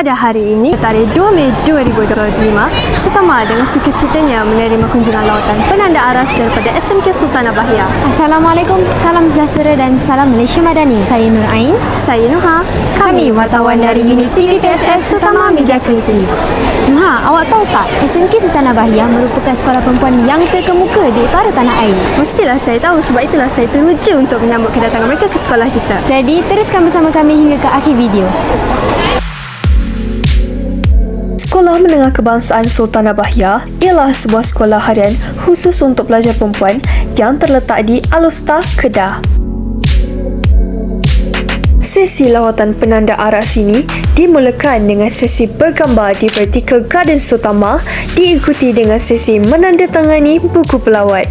Pada hari ini, tarikh 2 Mei 2025, Sutama dengan sukacitanya menerima kunjungan lawatan penanda aras daripada SMK Sultanah Bahia. Assalamualaikum, salam sejahtera dan salam Malaysia Madani. Saya Nur Ain. Saya Nuha. Kami wartawan dari unit TVPSS Sutama Media Kreatif. Nuha, awak tahu tak, SMK Sultanah Bahia merupakan sekolah perempuan yang terkemuka di utara tanah air. Mestilah saya tahu sebab itulah saya teruja untuk menyambut kedatangan mereka ke sekolah kita. Jadi, teruskan bersama kami hingga ke akhir video. Sekolah Menengah Kebangsaan Sultanah Bahia ialah sebuah sekolah harian khusus untuk pelajar perempuan yang terletak di Alusta, Kedah. Sesi lawatan penanda aras ini dimulakan dengan sesi bergambar di Vertical Garden Sutama diikuti dengan sesi menandatangani buku pelawat.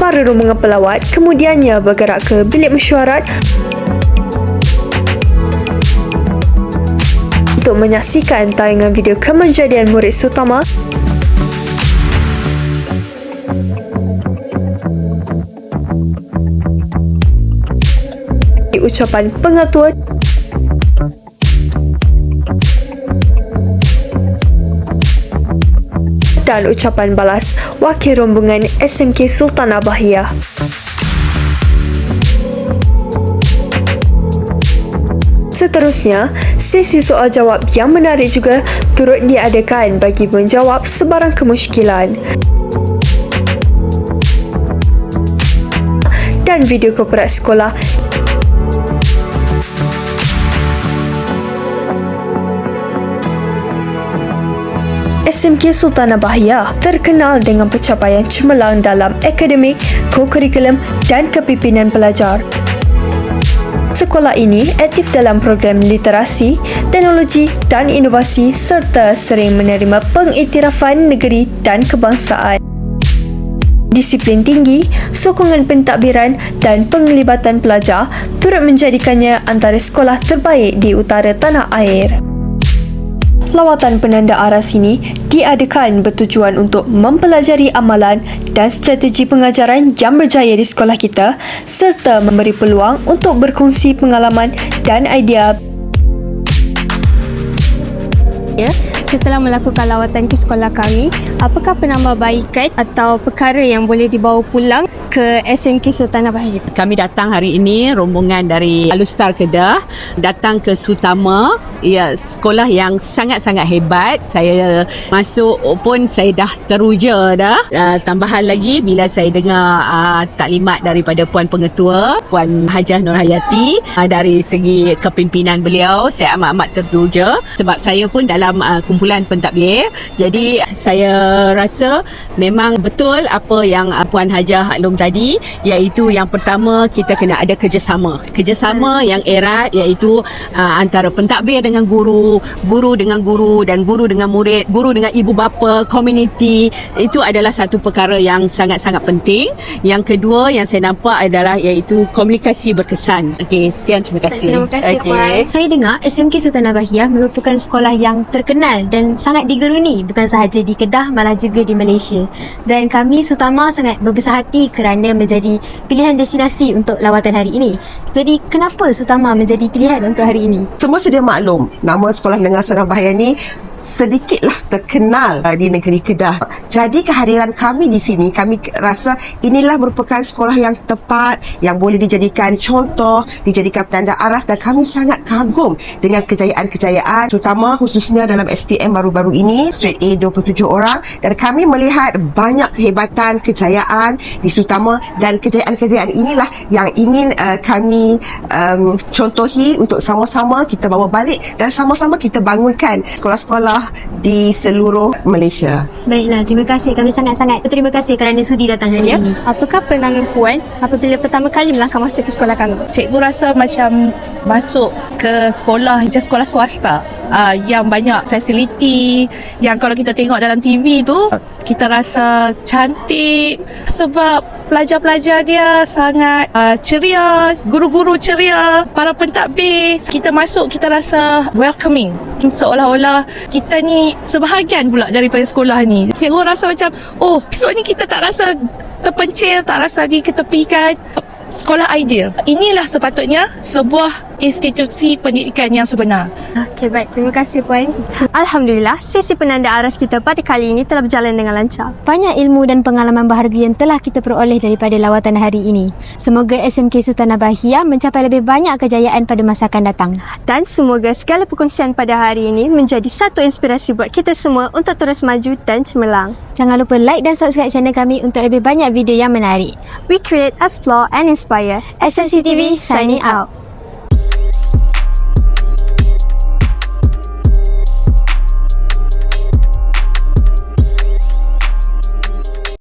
Para rombongan pelawat kemudiannya bergerak ke bilik mesyuarat menyaksikan tayangan video kemenjadian murid Sutama ucapan pengatua dan ucapan balas wakil rombongan SMK Sultanah Bahia. Seterusnya, sesi soal jawab yang menarik juga turut diadakan bagi menjawab sebarang kemusykilan. Dan video korporat sekolah SMK Sultanah Bahia terkenal dengan pencapaian cemerlang dalam akademik, ko-kurikulum dan kepimpinan pelajar. Sekolah ini aktif dalam program literasi, teknologi dan inovasi serta sering menerima pengiktirafan negeri dan kebangsaan. Disiplin tinggi, sokongan pentadbiran dan penglibatan pelajar turut menjadikannya antara sekolah terbaik di utara tanah air. Lawatan penanda aras ini diadakan bertujuan untuk mempelajari amalan dan strategi pengajaran yang berjaya di sekolah kita serta memberi peluang untuk berkongsi pengalaman dan idea. Ya, setelah melakukan lawatan ke sekolah kami, apakah penambahbaikan atau perkara yang boleh dibawa pulang ke SMK Sultanah Bahia? Kami datang hari ini rombongan dari Alustar Kedah datang ke Sutama. Ya sekolah yang sangat-sangat hebat. Saya masuk pun saya dah teruja dah. Uh, tambahan lagi bila saya dengar uh, taklimat daripada puan pengetua puan Hajah Nur Hayati uh, dari segi kepimpinan beliau saya amat-amat teruja sebab saya pun dalam uh, kumpulan pentadbir jadi saya rasa memang betul apa yang uh, puan Hajah Alum tadi iaitu yang pertama kita kena ada kerjasama kerjasama yang erat iaitu uh, antara pentadbir dengan guru, guru dengan guru dan guru dengan murid, guru dengan ibu bapa, community. Itu adalah satu perkara yang sangat-sangat penting. Yang kedua yang saya nampak adalah iaitu komunikasi berkesan. Okey, sekian terima kasih. Terima kasih Okey. Puan. Saya dengar SMK Sultanah Bahia merupakan sekolah yang terkenal dan sangat digeruni bukan sahaja di Kedah malah juga di Malaysia. Dan kami Sutama sangat berbesar hati kerana menjadi pilihan destinasi untuk lawatan hari ini. Jadi kenapa Sutama menjadi pilihan untuk hari ini? Semua sedia maklum nama sekolah menengah Bahia ni sedikitlah terkenal uh, di negeri Kedah. Jadi kehadiran kami di sini kami rasa inilah merupakan sekolah yang tepat yang boleh dijadikan contoh, dijadikan penanda aras dan kami sangat kagum dengan kejayaan-kejayaan terutama khususnya dalam SPM baru-baru ini straight A 27 orang dan kami melihat banyak kehebatan kejayaan di Sutama dan kejayaan-kejayaan inilah yang ingin uh, kami um, contohi untuk sama-sama kita bawa balik dan sama-sama kita bangunkan sekolah-sekolah di seluruh Malaysia. Baiklah, terima kasih. Kami sangat-sangat berterima kasih kerana sudi datang hari Ya, ini. apakah pandangan puan apabila pertama kali melangkah masuk ke sekolah kami? Cikgu rasa macam masuk ke sekolah macam sekolah swasta uh, yang banyak fasiliti yang kalau kita tengok dalam TV tu kita rasa cantik sebab pelajar-pelajar dia sangat uh, ceria, guru-guru ceria, para pentadbir. Kita masuk kita rasa welcoming. Seolah-olah kita ni sebahagian pula daripada sekolah ni. Cikgu rasa macam, oh, ni kita tak rasa terpencil, tak rasa diketepikan. Sekolah ideal. Inilah sepatutnya sebuah institusi pendidikan yang sebenar. Okey, baik. Terima kasih, Puan. Alhamdulillah, sesi penanda aras kita pada kali ini telah berjalan dengan lancar. Banyak ilmu dan pengalaman berharga yang telah kita peroleh daripada lawatan hari ini. Semoga SMK Sultanah Bahia mencapai lebih banyak kejayaan pada masa akan datang. Dan semoga segala perkongsian pada hari ini menjadi satu inspirasi buat kita semua untuk terus maju dan cemerlang. Jangan lupa like dan subscribe channel kami untuk lebih banyak video yang menarik. We create, explore and inspire. SMC TV signing out.